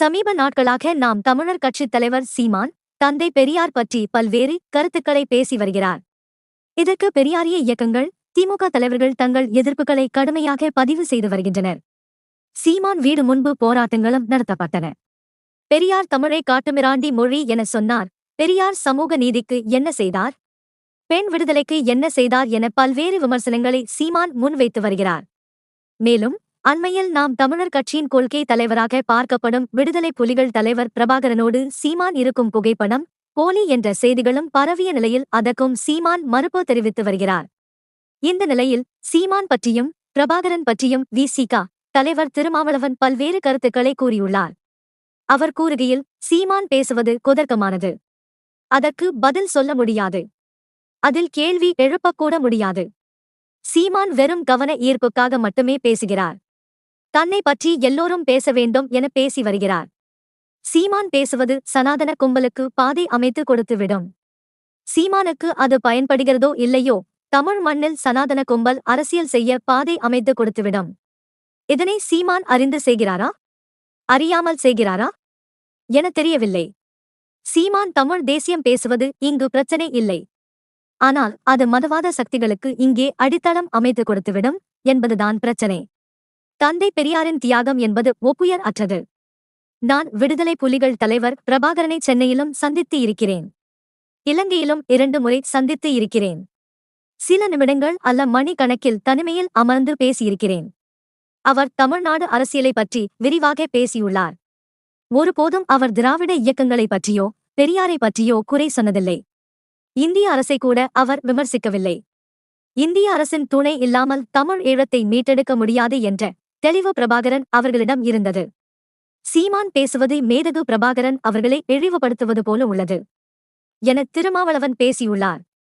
சமீப நாட்களாக நாம் தமிழர் கட்சித் தலைவர் சீமான் தந்தை பெரியார் பற்றி பல்வேறு கருத்துக்களை பேசி வருகிறார். இதற்கு பெரியாரிய இயக்கங்கள் திமுக தலைவர்கள் தங்கள் எதிர்ப்புகளை கடுமையாக பதிவு செய்து வருகின்றனர். சீமான் வீடு முன்பு போராட்டங்களும் நடத்தப்பட்டன. பெரியார் தமிழை காட்டுமிராண்டி மொழி என சொன்னார். பெரியார் சமூக நீதிக்கு என்ன செய்தார்? பெண் விடுதலைக்கு என்ன செய்தார் என பல்வேறு விமர்சனங்களை சீமான் முன்வைத்து வருகிறார். மேலும் அண்மையில் நாம் தமிழர் கட்சியின் கொள்கை தலைவராக பார்க்கப்படும் விடுதலை புலிகள் தலைவர் பிரபாகரனோடு சீமான் இருக்கும் புகைப்படம் போலி என்ற செய்திகளும் பரவிய நிலையில் அதற்கும் சீமான் மறுப்பு தெரிவித்து வருகிறார். இந்த நிலையில் சீமான் பற்றியும் பிரபாகரன் பற்றியும் விசிகா தலைவர் திருமாவளவன் பல்வேறு கருத்துக்களை கூறியுள்ளார். அவர் கூறுகையில் சீமான் பேசுவது குதர்க்கமானது. அதற்கு பதில் சொல்ல முடியாது. அதில் கேள்வி எழுப்பக்கூட முடியாது. சீமான் வெறும் கவன ஈர்ப்புக்காக மட்டுமே பேசுகிறார். தன்னை பற்றி எல்லோரும் பேச வேண்டும் என பேசி வருகிறார். சீமான் பேசுவது சனாதன கும்பலுக்கு பாதை அமைத்து கொடுத்துவிடும். சீமானுக்கு அது பயன்படுகிறதோ இல்லையோ தமிழ் மண்ணில் சனாதன கும்பல் அரசியல் செய்ய பாதை அமைத்து கொடுத்துவிடும். இதனை சீமான் அறிந்து செய்கிறாரா? அறியாமல் செய்கிறாரா? என தெரியவில்லை. சீமான் தமிழ் தேசியம் பேசுவது இங்கு பிரச்சனை இல்லை. ஆனால் அது மதவாத சக்திகளுக்கு இங்கே அடித்தளம் அமைத்து கொடுத்துவிடும் என்பதுதான் பிரச்சனை. தந்தை பெரியாரின் தியாகம் என்பது ஒப்புயர் அற்றது. நான் விடுதலை புலிகள் தலைவர் பிரபாகரனை சென்னையிலும் சந்தித்து இருக்கிறேன். இலங்கையிலும் இரண்டு முறை சந்தித்து இருக்கிறேன். சில நிமிடங்கள் அல்ல மணி கணக்கில் தனிமையில் அமர்ந்து பேசியிருக்கிறேன். அவர் தமிழ்நாடு அரசியலை பற்றி விரிவாக பேசியுள்ளார். ஒருபோதும் அவர் திராவிட இயக்கங்களை பற்றியோ பெரியாரை பற்றியோ குறை சொன்னதில்லை. இந்திய அரசை கூட அவர் விமர்சிக்கவில்லை. இந்திய அரசின் துணை இல்லாமல் தமிழ் ஈழத்தை மீட்டெடுக்க முடியாது என்ற தெளிவு பிரபாகரன் அவர்களிடம் இருந்தது. சீமான் பேசுவது மேதகு பிரபாகரன் அவர்களை இழிவுபடுத்துவது போல உள்ளது. என திருமாவளவன் பேசியுள்ளார்.